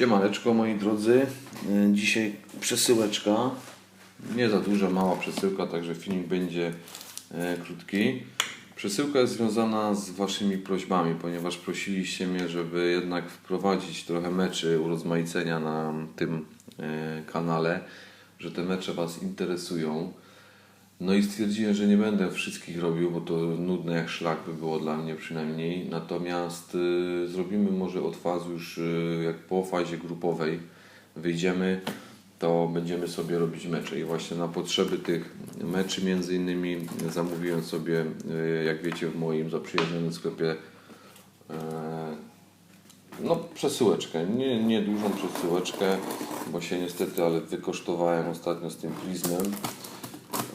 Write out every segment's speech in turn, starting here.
Siemaneczko moi drodzy, E, dzisiaj przesyłeczka, nie za duża, mała przesyłka, także filmik będzie e, krótki. Przesyłka jest związana z Waszymi prośbami, ponieważ prosiliście mnie, żeby jednak wprowadzić trochę meczy urozmaicenia na tym e, kanale, że te mecze Was interesują. No i stwierdziłem, że nie będę wszystkich robił, bo to nudne jak szlak by było dla mnie przynajmniej. Natomiast y, zrobimy może od fazy już y, jak po fazie grupowej wyjdziemy, to będziemy sobie robić mecze. I właśnie na potrzeby tych meczy między innymi zamówiłem sobie, y, jak wiecie, w moim zaprzyjaźnionym sklepie e, no, przesyłeczkę. Nie, nie dużą przesyłeczkę, bo się niestety, ale wykosztowałem ostatnio z tym prizmem.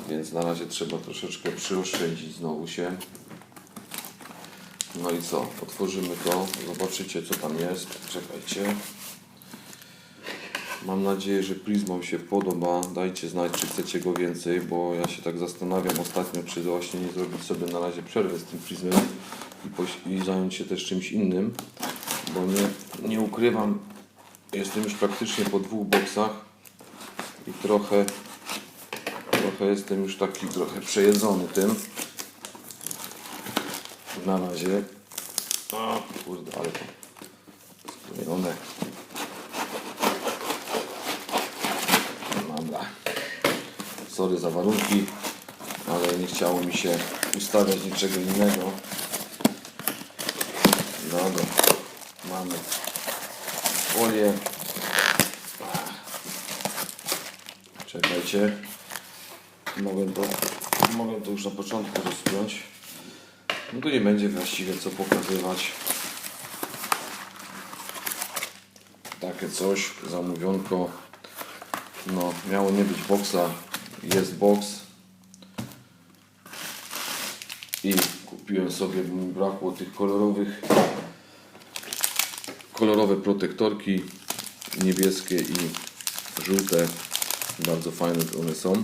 Więc na razie trzeba troszeczkę przyoszczędzić znowu się. No i co? Otworzymy to. Zobaczycie co tam jest. Czekajcie. Mam nadzieję, że Prismom się podoba. Dajcie znać, czy chcecie go więcej, bo ja się tak zastanawiam ostatnio, czy właśnie nie zrobić sobie na razie przerwę z tym Prismem i, i zająć się też czymś innym, bo nie, nie ukrywam, jestem już praktycznie po dwóch boksach i trochę Trochę jestem już taki trochę przejedzony tym. Na razie. O kurde, ale to sklejone. Dobra. Sorry za warunki, ale nie chciało mi się ustawiać niczego innego. Dobra. Mamy folię. Czekajcie. Mogę to, mogę to już na początku rozpiąć. No tu nie będzie właściwie co pokazywać. Takie coś, zamówionko. No, miało nie być boksa, jest boks. I kupiłem sobie, bo mi brakło tych kolorowych, kolorowe protektorki, niebieskie i żółte. Bardzo fajne one są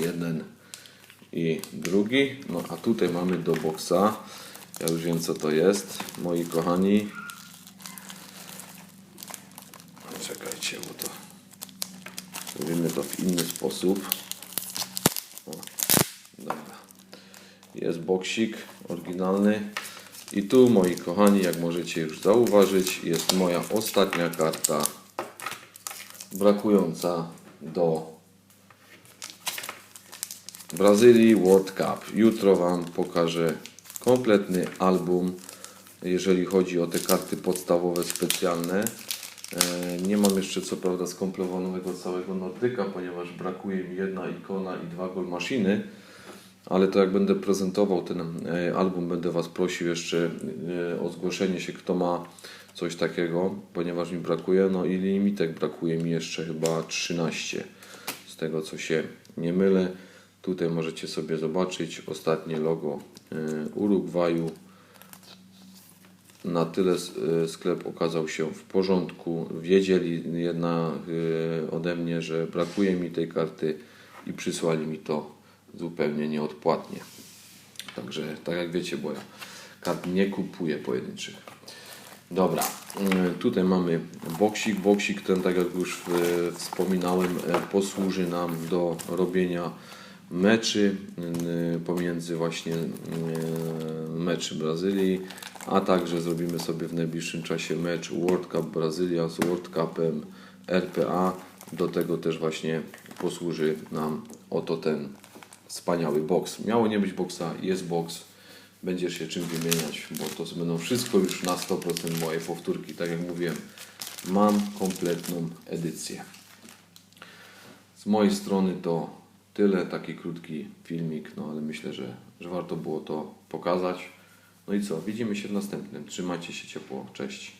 jeden i drugi. No a tutaj mamy do boksa. Ja już wiem co to jest, moi kochani. Czekajcie, bo to robimy to w inny sposób. O, dobra. Jest boksik oryginalny. I tu, moi kochani, jak możecie już zauważyć, jest moja ostatnia karta brakująca do Brazylii World Cup. Jutro Wam pokażę kompletny album, jeżeli chodzi o te karty podstawowe specjalne. E, Nie mam jeszcze co prawda skomplowanego całego Nordyka, ponieważ brakuje mi jedna ikona i dwa gol maszyny. Ale to jak będę prezentował ten e, album, będę Was prosił jeszcze e, o zgłoszenie się, kto ma coś takiego, ponieważ mi brakuje. No i limitek brakuje mi jeszcze chyba 13, z tego co się nie mylę. Tutaj możecie sobie zobaczyć ostatnie logo e, Urugwaju. Na tyle e, sklep okazał się w porządku. Wiedzieli jedna e, ode mnie, że brakuje mi tej karty i przysłali mi to zupełnie nieodpłatnie. Także tak jak wiecie, bo ja kart nie kupuję pojedynczych. Dobra, y, tutaj mamy boksik. Boksik ten, tak jak już y, wspominałem, posłuży nam do robienia meczy pomiędzy właśnie meczy Brazylii, a także zrobimy sobie w najbliższym czasie mecz World Cup Brazylia z World Cupem RPA. Do tego też właśnie posłuży nam oto ten wspaniały boks. Miało nie być boksa, jest boks będziesz się czym wymieniać, bo to będą wszystko już na 100% moje powtórki. Tak jak mówiłem, mam kompletną edycję. Z mojej strony to tyle, taki krótki filmik, no ale myślę, że, że warto było to pokazać. No i co, widzimy się w następnym. Trzymajcie się ciepło, cześć.